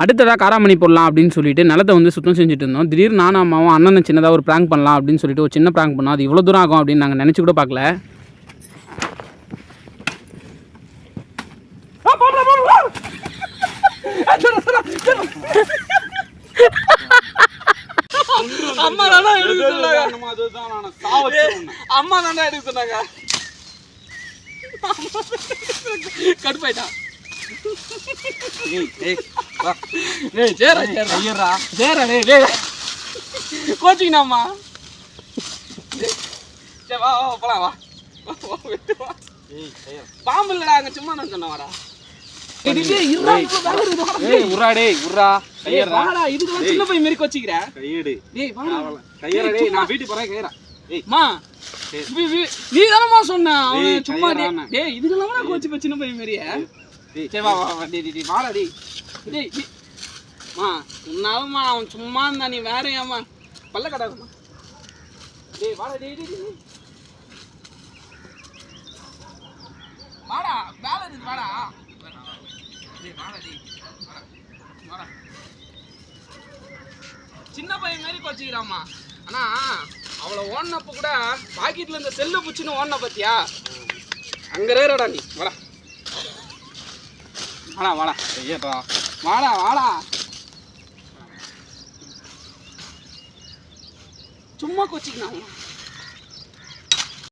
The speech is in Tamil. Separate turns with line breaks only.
அடுத்ததாக காராமணி போடலாம் அப்படின்னு சொல்லிட்டு நிலத்தை வந்து சுத்தம் செஞ்சுட்டு இருந்தோம். திடீர்னு நானும் அம்மாவும் அண்ணனை சின்னதாக ஒரு ப்ராங்க் பண்ணலாம் அப்படின்னு சொல்லிட்டு ஒரு சின்ன ப்ராங்க் பண்ணோம். அது இவ்வளோ தூரம் ஆகும் அப்படின்னு நாங்கள் நினச்சி கூட பார்க்கல.
அம்மா தானே எடுக்க சொன்னாங்க?
அதுதான் நான் சாவச்சிருவேன்
அம்மா தானே எடுக்க சொன்னாங்க? கடுப்பாயிட்டான்
ஏய்
சேரா வா. வா போலாம் வா. பாம்பு இல்லடா அங்க சும்மா நான் சொன்னேன் வாடா. டேய், டேய், டேய், இருடா, இவ்வளவு வேலை இருக்குது, வாடா.
ஏய் உர்ரா டேய் உர்ரா
ஏய்,
கையேறா
வாடா, இதுக்கெல்லாம் சின்ன பையன் மாதிரி கொச்சிக்கிற.
கையேடு. நான் வீட்டுக்கு போறேன் கையேறா
நீ தானம்மா சொன்ன. அவன் சும்மா டேய்
நான்.
இதுக்கெல்லாம் கூட கோச்சிப்ப சின்ன பையன் மாதிரியே சரி வா டேய் டேய், வாடா டேய். டேய் டேய். மா உன்னாலம்மா அவன் சும்மா இருந்தா நீ வேற ஏம்மா? பல்ல டேய் வாடா டேய் டேய் வாடா வேலை இருக்கு வாடா. டேய் வாடா டேய். வாடா வாடா. சின்ன பையன் மாதிரி கோச்சிக்கிறாம்மா. ஆனா அவளை ஓடினப்ப கூட பாக்கெட்ல இந்த செல்லை பிடிச்சின்னு ஓடின பாத்தியா? அங்க இருக்கிறடா நீ. வாடா. வாடா வாடா.
ஐயப்பா
வாடா வாடா. சும்மா கோச்சிக்கலாம்